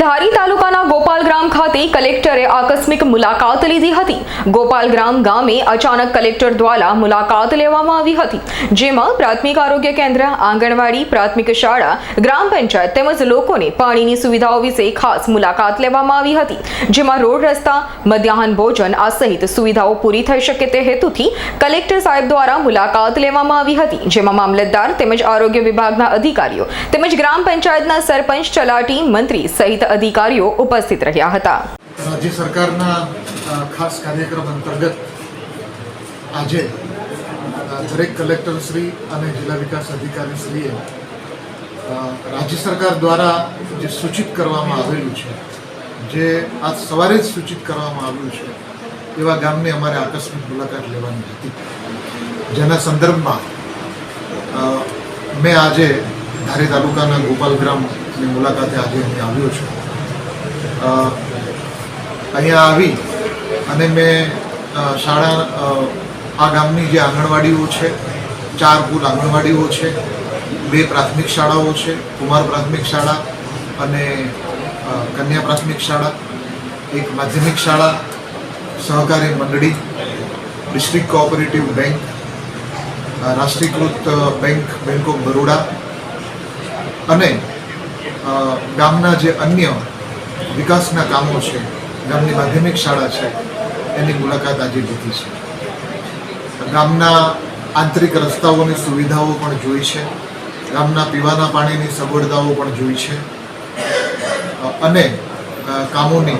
ધારી તાલુકાના ગોપાલગ્રામ ખાતે કલેક્ટરે આકસ્મિક મુલાકાત લીધી હતી. ગોપાલગ્રામ ગામે અચાનક કલેક્ટર દ્વારા મુલાકાત લેવામાં આવી હતી, જેમાં પ્રાથમિક આરોગ્ય કેન્દ્ર, આંગણવાડી, પ્રાથમિક શાળા, ગ્રામ પંચાયત તેમજ લોકોને પાણીની સુવિધાઓ વિશે ખાસ મુલાકાત લેવામાં આવી હતી, જેમાં રોડ રસ્તા, મધ્યાહન ભોજન આ સહિત સુવિધાઓ પૂરી થઈ શકે તે હેતુથી કલેક્ટર સાહેબ દ્વારા મુલાકાત લેવામાં આવી હતી, જેમાં મામલતદાર તેમજ આરોગ્ય વિભાગના અધિકારીઓ તેમજ ગ્રામ પંચાયતના સરપંચ તલાટી મંત્રી સહિત અધિકારીઓ ઉપસ્થિત રહ્યા હતા. રાજ્ય સરકારના ખાસ કાર્યક્રમ અંતર્ગત આજે દરેક દરેક કલેક્ટરશ્રી અને જિલ્લા વિકાસ અધિકારીશ્રીએ શ્રીએ રાજ્ય સરકાર દ્વારા જે સૂચિત કરવામાં આવેલું છે, જે આજ સવારે જ સૂચિત કરવામાં આવ્યું છે, એવા ગામની અમારે આકસ્મિક મુલાકાત લેવાની હતી. જેના સંદર્ભમાં મેં આજે ધારી તાલુકાના ગોપાલ ગ્રામની મુલાકાતે આજે અહીં આવ્યો છું. અહીંયા આવી અને મેં શાળા આ ગામની જે આંગણવાડીઓ છે, ચાર કુલ આંગણવાડીઓ છે, બે પ્રાથમિક શાળાઓ છે, કુમાર પ્રાથમિક શાળા અને કન્યા પ્રાથમિક શાળા, એક માધ્યમિક શાળા, સહકારી મંડળી, ડિસ્ટ્રિક્ટ કોઓપરેટિવ બેંક રાષ્ટ્રીયકૃત બેંક બેંક ઓફ બરોડા અને ગામના જે અન્ય વિકાસના કામો છે ગામની માધ્યમિક શાળા છે. એની મુલાકાત આજે લીધી છે. ગામના આંતરિક રસ્તાઓની સુવિધાઓ પણ જોઈ છે. ગામના પીવાના પાણીની સગવડતાઓ પણ જોઈ છે. અને કામોની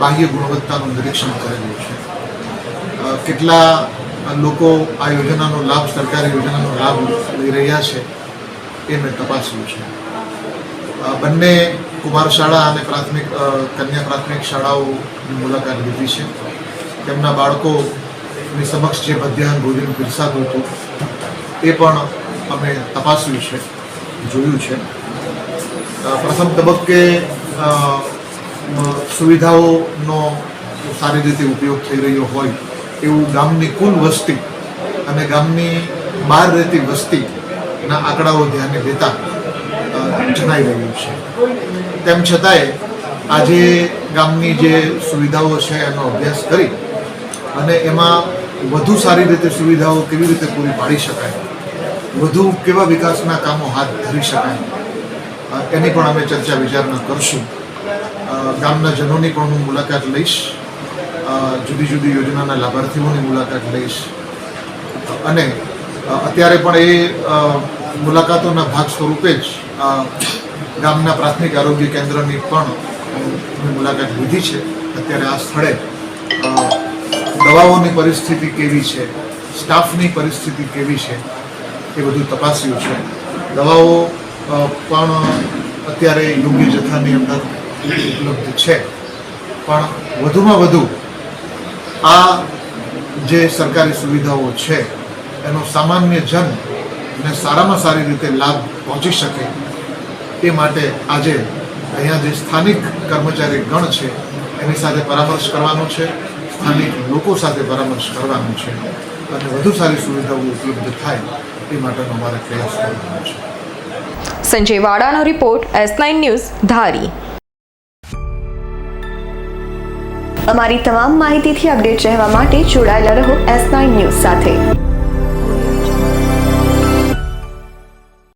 બાહ્ય ગુણવત્તાનું નિરીક્ષણ કરેલું છે. કેટલા લોકો આ યોજનાનો લાભ, સરકારી યોજનાનો લાભ લઈ રહ્યા છે એ મેં તપાસ્યું છે. બંને કુમાર શાળા અને પ્રાથમિક કન્યા પ્રાથમિક શાળાઓની મુલાકાત લીધી છે. તેમના બાળકોની સમક્ષ જે મધ્યાહન ભોજન પીરસાતું હતું, એ પણ અમે તપાસ્યું છે, જોયું છે. પ્રથમ તબક્કે સુવિધાઓનો સારી રીતે ઉપયોગ થઈ રહ્યો હોય એવું ગામની કુલ વસ્તી અને ગામની બહાર રહેતી વસ્તીના આંકડાઓ ધ્યાને લેતા જણાઈ રહ્યું છે. તેમ છતાંય આજે ગામની જે સુવિધાઓ છે, એનો અભ્યાસ કરી અને એમાં વધુ સારી રીતે સુવિધાઓ કેવી રીતે પૂરી પાડી શકાય, વધુ કેવા વિકાસના કામો હાથ ધરી શકાય એની પણ અમે ચર્ચા વિચારણા કરશું. ગામના જનોની પણ હું મુલાકાત લઈશ. જુદી જુદી યોજનાના લાભાર્થીઓની મુલાકાત લઈશ. અને અત્યારે પણ એ મુલાકાતોના ભાગ સ્વરૂપે જ ગામના પ્રાથમિક આરોગ્ય કેન્દ્રની પણ મુલાકાત લીધી છે. અત્યારે આ સ્થળે દવાઓની પરિસ્થિતિ કેવી છે, સ્ટાફની પરિસ્થિતિ કેવી છે, એ બધું તપાસ્યું છે. દવાઓ પણ અત્યારે યોગ્ય જથ્થાની અંદર ઉપલબ્ધ છે. પણ વધુમાં વધુ આ જે સરકારી સુવિધાઓ છે, એનો સામાન્ય જન ને સારામાં સારી રીતે લાભ પહોંચી શકે એ માટે આજે અહીંયા જે સ્થાનિક કર્મચારી ગણ છે, એની સાથે પરામર્શ કરવાનો છે, સ્થાનિક લોકો સાથે પરામર્શ કરવાનો છે અને વધુ સારી સુવિધાઓ ઉપલબ્ધ થાય એ માટેનો અમારે પ્રયાસ કરવાનો છે. Sanjay વાડાનો report S nine news, Dhari. અમારી તમામ માહિતીથી અપડેટ રહેવા માટે જોડાયેલા રહો એસ નાઇન ન્યૂઝ સાથે.